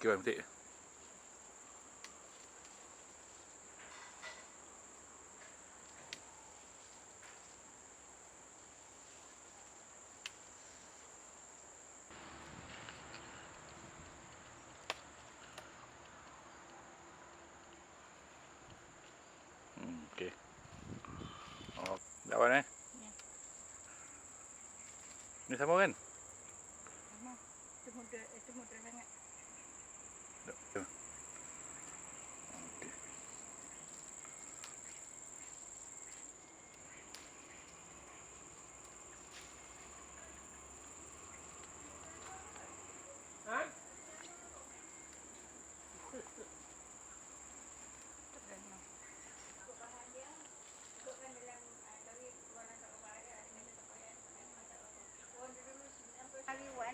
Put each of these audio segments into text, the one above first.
Petik. Hmm, okey. Oh, dah awal eh? Ya. Ni sama kan? Sama. Itu muda, itu muda sangat.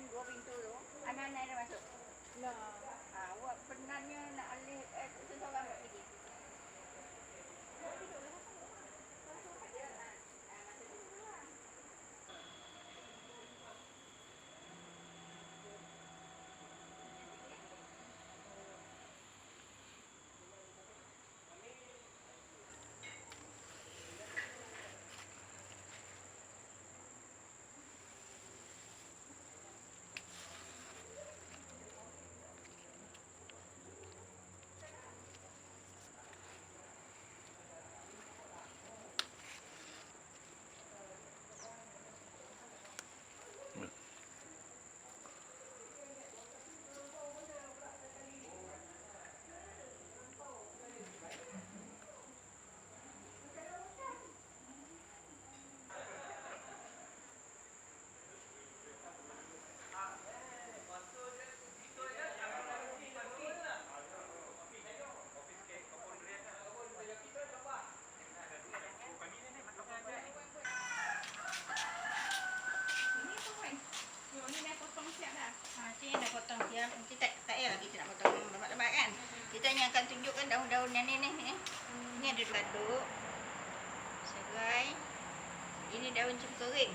Dua pintu tu, anak-anak dah masuk. Lah. Awak penatnya nak alih eh tu Nanti tak tak payahlah kita nak potong lebat-lebat kan. Kita hanya akan tunjukkan daun-daun yang ni ni. ni. Ini ada laduk. Serai. Ini daun cempa kering.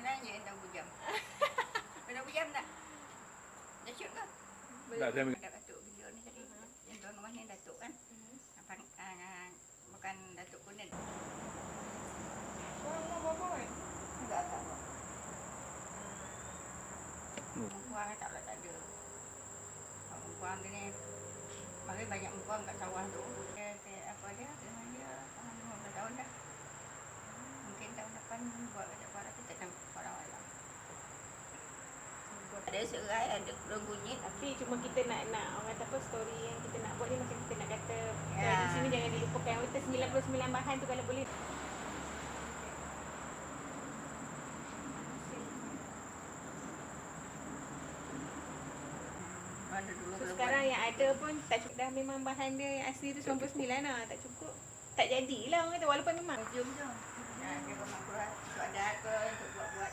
Kenanya daun bujam. daun bujam tak? Dah shoot ke? Tak, saya ambil. Video ni tadi. Yang tuan rumah ni datuk kan? Apa uh, bukan datuk kunin. Enggak tak. Perempuan tak lah tak ada. Kalau Perempuan dia ni Mari banyak perempuan kat sawah tu. Dia, dia apa dia? Dengan dia tahan 15 tahun dah. Mungkin tahun depan buat kat para kita tak para lah. Ada serai, ada kurang kunyit. Tapi cuma kita nak nak orang kata apa story yang kita nak buat ni macam kita nak kata ya. di sini jangan dilupakan kita 99 bahan tu kalau boleh Ada dulu so, sekarang buat. yang ada pun tak cukup. Dah memang bahan dia yang asli tu 99 lah. Tak cukup. Tak jadilah orang kata walaupun memang. Jom jom. Ya, dia memang keluar untuk ada ke untuk buat-buat